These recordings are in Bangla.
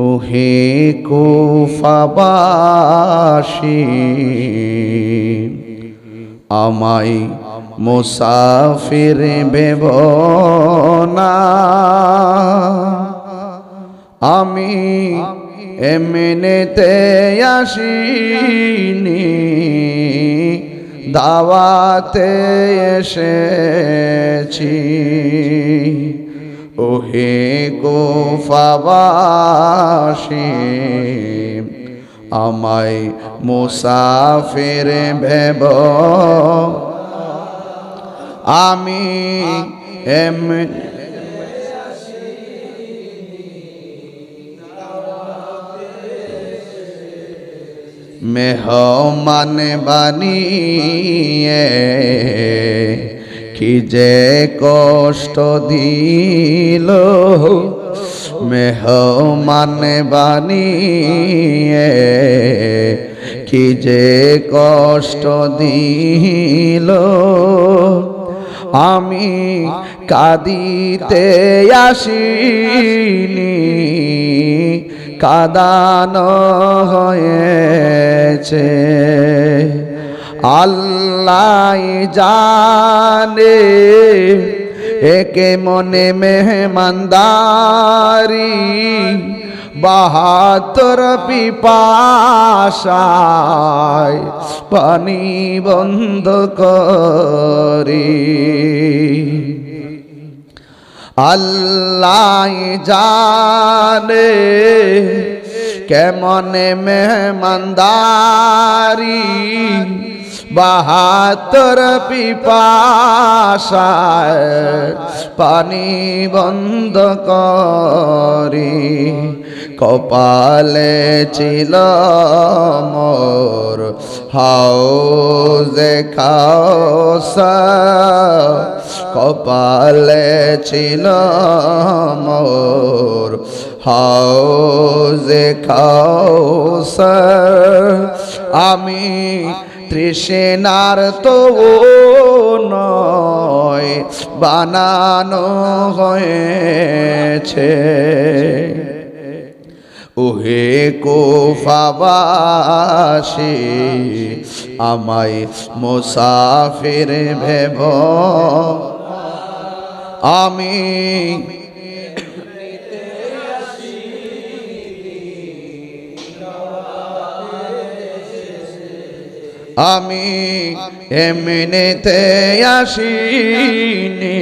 ওহে কুফাবাসী আমায় মুসাফির বেব না আমি এমনিতে আসিনি দাওয়াতে এসেছি। ওহে গোফাবাসী আমায় মুসাফির ভেব। আমি এম মেহমান বানিয়ে কি যে কষ্ট দিল মেহমান বানিয়ে, কি যে কষ্ট দিল আমি কাদিতে আসিনি, কাদানো হয়েছে। আল্লাহ জানে একে মনে মেহমানদারি বাহাত্তর পিপাসায় পানি বন্ধ করি। আল্লাহ জানে কেমন মেহমানদারি বাহাত্তর পিপাসায় পানি বন্ধ করি। কপালে ছিল মোর হাও দেখাও কপালে ছিল মোর হাও দেখাও আমি তৃষ্ণার তো নয় বানানো হয়েছে। ওহে কোফাবাসী আমায় মুসাফির ভেব। আমি আমি এমনিতে আসিনি।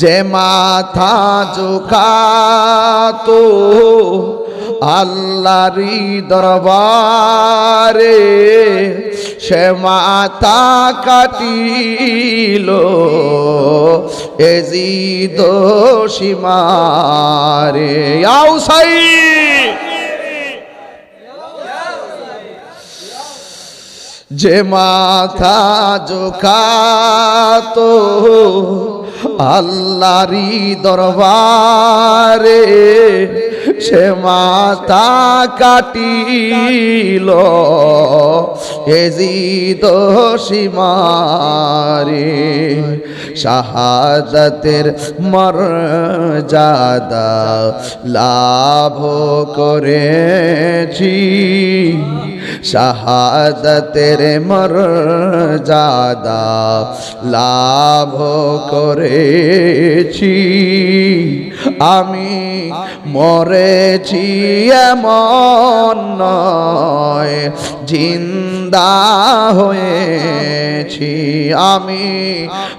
যে মাথা জোকাতো আল্লাহরি দরবারে সে মাথা কাটিল এজিদ সীমারে। আউ যে মাথা জোকাতো আল্লাহরি দরবারে সে মাথা কাটিল এজিদ সীমারে। শাহাদতের মর্যাদা লাভ করেছি। শাহাদতের মর্যাদা লাভ করেছি। আমি মরেছি এমন জিন্দা হয়েছি। আমি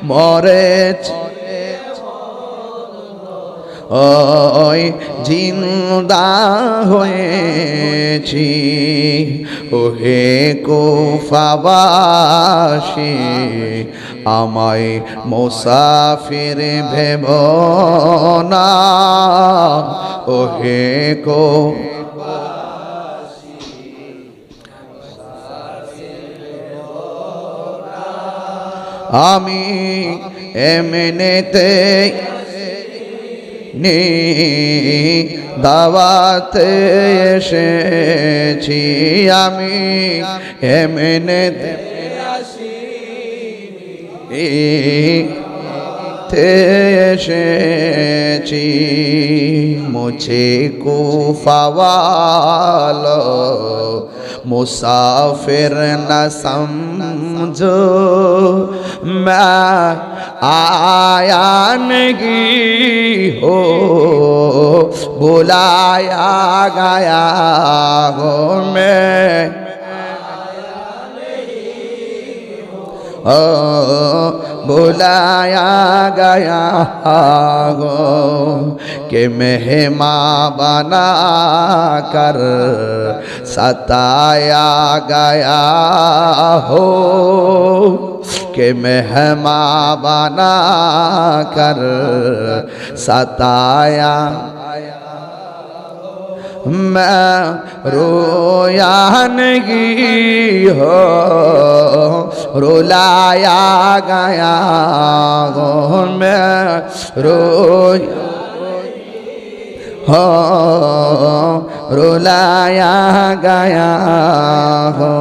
মরেছি ওই জিন্দা হয়েছি। ওহে কোফাবাসী আমায় মুসাফির ভেব না। ওহে কো আমি এমনিতে দাওয়াতে এসেছি আমি এমনিতে নিতে এসেছি। মুছে কুফাওয়ালো मुसाफिर न समझो। मैं आया नहीं हो, बुलाया गया हो मैं। ओ, बुलाया गया गो के मेहमा बना कर सताया गया हो कि मेहमा बना कर सताया। मैं रोया नहीं हो, रुलाया गया हो, मैं रोया हो। रुलाया गया हो